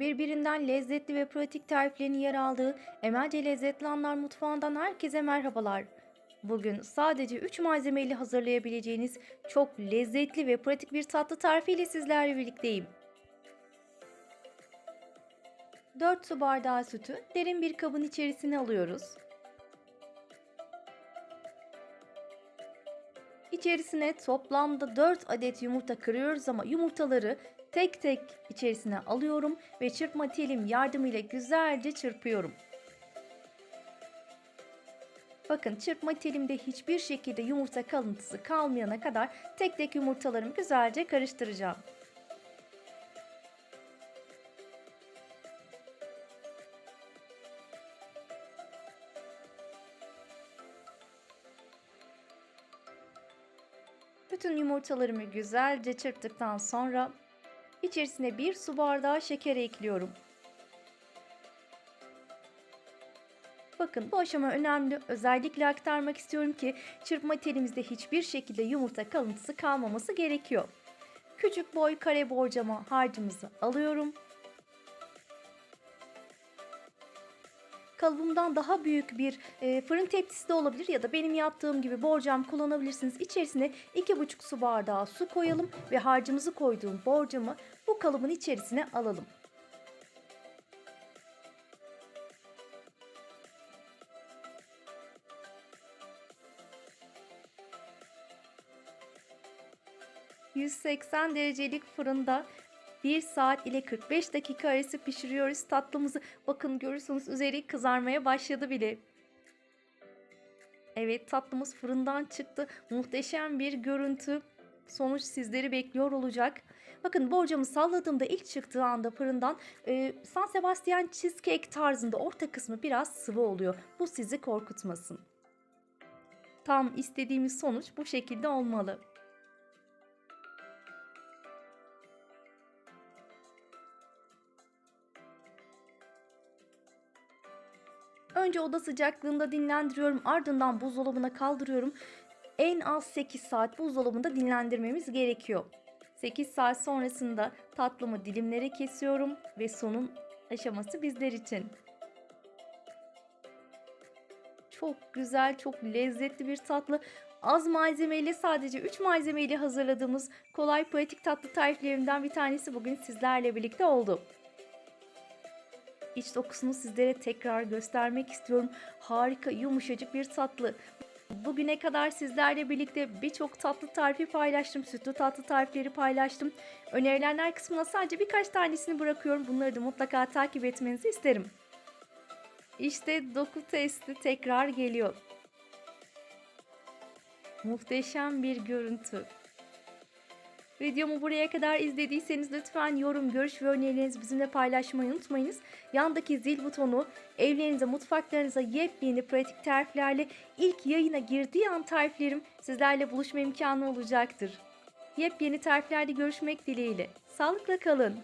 Birbirinden lezzetli ve pratik tariflerin yer aldığı Emelce Lezzetli Anlar Mutfağı'ndan herkese merhabalar. Bugün sadece 3 malzemeyle hazırlayabileceğiniz çok lezzetli ve pratik bir tatlı tarifiyle sizlerle birlikteyim. 4 su bardağı sütü derin bir kabın içerisine alıyoruz. İçerisine toplamda 4 adet yumurta kırıyoruz ama yumurtaları tek tek içerisine alıyorum ve çırpma telim yardımıyla güzelce çırpıyorum. Bakın çırpma telimde hiçbir şekilde yumurta kalıntısı kalmayana kadar tek tek yumurtalarımı güzelce karıştıracağım. Bütün yumurtalarımı güzelce çırptıktan sonra içerisine bir su bardağı şeker ekliyorum. Bakın bu aşama önemli. Özellikle aktarmak istiyorum ki çırpma telimizde hiçbir şekilde yumurta kalıntısı kalmaması gerekiyor. Küçük boy kare borcama harcımızı alıyorum. Kalıbımdan daha büyük bir e, fırın tepsisi de olabilir ya da benim yaptığım gibi borcam kullanabilirsiniz. İçerisine 2,5 su bardağı su koyalım ve harcımızı koyduğum borcamı bu kalıbın içerisine alalım. ...180 derecelik fırında 1 saat ile 45 dakika arası pişiriyoruz tatlımızı. Bakın görürsünüz üzeri kızarmaya başladı bile. Evet tatlımız fırından çıktı. Muhteşem bir görüntü. Sonuç sizleri bekliyor olacak. Bakın borcamı salladığımda ilk çıktığı anda fırından e, San Sebastian cheesecake tarzında orta kısmı biraz sıvı oluyor. Bu sizi korkutmasın. Tam istediğimiz sonuç bu şekilde olmalı. Önce oda sıcaklığında dinlendiriyorum. Ardından buzdolabına kaldırıyorum. En az 8 saat buzdolabında dinlendirmemiz gerekiyor. 8 saat sonrasında tatlımı dilimlere kesiyorum ve sonun aşaması bizler için. Çok güzel, çok lezzetli bir tatlı. Az malzemeyle sadece 3 malzemeyle hazırladığımız kolay pratik tatlı tariflerimden bir tanesi bugün sizlerle birlikte oldu. İç dokusunu sizlere tekrar göstermek istiyorum. Harika, yumuşacık bir tatlı. Bugüne kadar sizlerle birlikte birçok tatlı tarifi paylaştım. Sütlü tatlı tarifleri paylaştım. Önerilenler kısmına sadece birkaç tanesini bırakıyorum. Bunları da mutlaka takip etmenizi isterim. İşte doku testi tekrar geliyor. Muhteşem bir görüntü. Videomu buraya kadar izlediyseniz lütfen yorum, görüş ve önerilerinizi bizimle paylaşmayı unutmayınız. Yandaki zil butonu evlerinize, mutfaklarınıza yepyeni pratik tariflerle ilk yayına girdiği an tariflerim sizlerle buluşma imkanı olacaktır. Yepyeni tariflerde görüşmek dileğiyle. Sağlıkla kalın.